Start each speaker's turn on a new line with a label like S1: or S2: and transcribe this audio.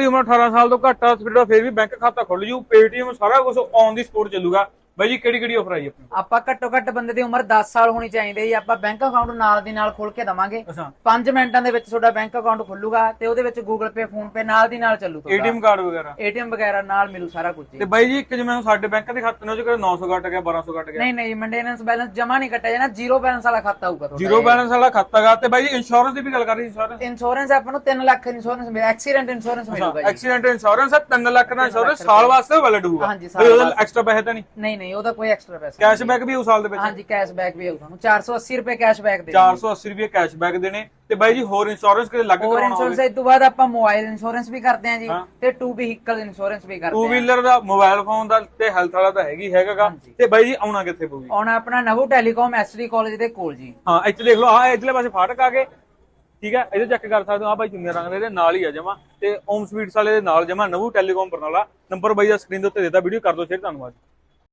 S1: ਤੁਹਾਡੀ ਉਮਰ 18 ਸਾਲ ਤੋਂ ਘੱਟ ਆ ਫਿਰ ਫਿਰ ਵੀ ਬੈਂਕ ਖਾਤਾ ਖੁੱਲ ਜੂ ਪੇਟੀਐਮ ਸਾਰਾ ਕੁਝ ਔਨ ਦੀ ਸਪੋਰਟ ਚੱਲੂਗਾ। ਬਾਈ ਜੀ ਕਿਹੜੀ ਕਿਹੜੀ ਆਫਰ ਆਈ ਆਪਣੀ?
S2: ਆਪਾਂ ਘੱਟੋ ਘੱਟ ਬੰਦੇ ਦੀ ਉਮਰ 10 ਸਾਲ ਹੋਣੀ ਚਾਹੀਦੀ ਹੈ। ਜੀ ਆਪਾਂ ਬੈਂਕ ਅਕਾਊਂਟ ਨਾਲ ਦੀ ਨਾਲ ਖੋਲ ਕੇ ਦਵਾਂਗੇ।
S1: ਅੱਛਾ।
S2: 5 ਮਿੰਟਾਂ ਦੇ ਵਿੱਚ ਤੁਹਾਡਾ ਬੈਂਕ ਅਕਾਊਂਟ ਖੁੱਲੂਗਾ ਤੇ ਉਹਦੇ ਵਿੱਚ ਗੂਗਲ ਪੇ ਫੋਨ ਪੇ ਨਾਲ ਦੀ ਨਾਲ ਚੱਲੂ ਤੁਹਾਡਾ।
S1: ਏਟੀਐਮ ਕਾਰਡ ਵਗੈਰਾ?
S2: ਏਟੀਐਮ ਵਗੈਰਾ ਨਾਲ ਮਿਲੂ ਸਾਰਾ ਕੁਝ ਜੀ।
S1: ਤੇ ਬਾਈ ਜੀ ਇੱਕ ਜਿਵੇਂ ਹੁਣ ਸਾਡੇ ਬੈਂਕ ਦੇ ਖਾਤੇ ਨੇ ਉਹ ਚ 900 ਕੱਟ ਗਿਆ 1200 ਕੱਟ ਗਿਆ?
S2: ਨਹੀਂ ਨਹੀਂ ਮੇਨਟੇਨੈਂਸ ਬੈਲੈਂਸ ਜਮਾ ਨਹੀਂ ਕੱਟਿਆ ਜਾਣਾ ਜ਼ੀਰੋ ਬੈਲੈਂਸ ਵਾਲਾ ਖਾਤਾ ਹੋਊਗਾ ਤੁਹਾਡਾ
S1: ਜ਼ੀਰੋ ਬੈਲੈਂਸ ਵਾਲਾ ਖਾਤਾ ਗਾ ਤੇ ਬਾਈ ਜੀ ਇੰਸ਼ੋਰੈਂਸ ਦੀ ਵੀ ਗੱਲ ਕਰ ਰਹੀ ਇੰਸ਼ੋਰੈਂਸ
S2: ਇੰਸ਼ੋਰੈਂਸ ਆਪਾਂ ਨੂੰ 3 ਲੱਖ ਇੰਸ਼ੋਰੈਂਸ ਮਿਲ ਐਕਸੀਡੈਂਟ ਇੰਸ਼ੋਰੈਂਸ ਮਿਲੂਗਾ ਜੀ।
S1: ਐਕਸੀਡੈਂਟ ਇੰਸ਼ੋਰੈਂਸ ਹੈ 3 ਲੱਖ ਦਾ ਇੰਸ਼ੋਰੈਂਸ ਸਾਲ ਵਾਸਤੇ ਵੈਲਿਡ ਹੋਊਗਾ।
S2: ਹਾਂਜੀ, ਸਾਲ
S1: ਬਈ ਉਹਦਾ
S2: ਵਾਸਤੇ।
S1: ਐਕਸਟਰਾ ਪੈਸੇ ਤਾਂ ਨਹੀਂ?
S2: ਨਹੀਂ ਨਹੀਂ ਉਹਦਾ ਕੋਈ ਐਕਸਟਰਾ ਪੈਸਾ
S1: ਕੈਸ਼ਬੈਕ ਵੀ ਉਸ ਸਾਲ ਦੇ ਵਿੱਚ
S2: ਹਾਂਜੀ ਕੈਸ਼ਬੈਕ ਵੀ ਆਊ ਤੁਹਾਨੂੰ। 480 ਰੁਪਏ ਕੈਸ਼ਬੈਕ ਦੇ
S1: 480 ਰੁਪਏ ਕੈਸ਼ਬੈਕ ਦੇਣੇ। ਤੇ ਬਾਈ ਜੀ ਹੋਰ ਇੰਸ਼ੋਰੈਂਸ ਕਿਤੇ ਲੱਗ
S2: ਹੋਰ
S1: ਕਰਾਉਣਾ
S2: ਇੰਸ਼ੋਰੈਂਸ
S1: ਹੋਵੇ?
S2: ਇਸ ਤੋਂ ਬਾਅਦ ਆਪਾਂ ਮੋਬਾਈਲ ਇੰਸ਼ੋਰੈਂਸ ਵੀ ਕਰਦੇ ਹਾਂ ਜੀ। ਤੇ ਟੂ ਵਹੀਕਲ ਇੰਸ਼ੋਰੈਂਸ ਵੀ ਕਰਦੇ
S1: ਟੂ
S2: ਹਾਂ।
S1: ਵੀਲਰ ਦਾ ਮੋਬਾਈਲ ਫੋਨ ਦਾ ਤੇ ਹੈਲਥ ਵਾਲਾ ਤਾਂ ਹੈਗੀ ਹੈਗਾਗਾ। ਤੇ ਬਾਈ ਜੀ ਆਉਣਾ ਕਿੱਥੇ ਪਊਗੀ
S2: ਆਉਣਾ ਆਪਣਾ ਨਵੂ ਟੈਲੀਕਾਮ ਐਸਡੀ ਕਾਲਜ ਦੇ ਕੋਲ ਜੀ।
S1: ਹਾਂ ਇੱਥੇ ਦੇਖ ਲਓ ਆਹ ਇਧਰਲੇ ਪਾਸੇ ਫਾਟਕ ਆ ਗਏ। ਠੀਕ ਹੈ ਇਹਦੇ ਚੈੱਕ ਕਰ ਸਕਦੇ ਹੋ। ਆ ਬਾਈ ਚੁੰਨੇ ਰੰਗ ਦੇ ਇਹਦੇ ਨਾਲ ਹੀ ਆ ਜਮਾ। ਤੇ ਓਮ ਸਵੀਟਸ ਵਾਲੇ ਦੇ ਨਾਲ ਜਮਾ ਨਵੂ ਟੈਲੀਕਾਮ ਬਰਨਾਲਾ। ਨੰਬਰ ਬਾਈ ਦਾ ਸਕਰੀਨ ਦੇ ਉੱਤੇ ਦਿੱਤਾ ਵੀਡੀਓ ਕਰ ਦਿਓ ਸ਼ੇਅਰ ਧੰਨਵਾਦ।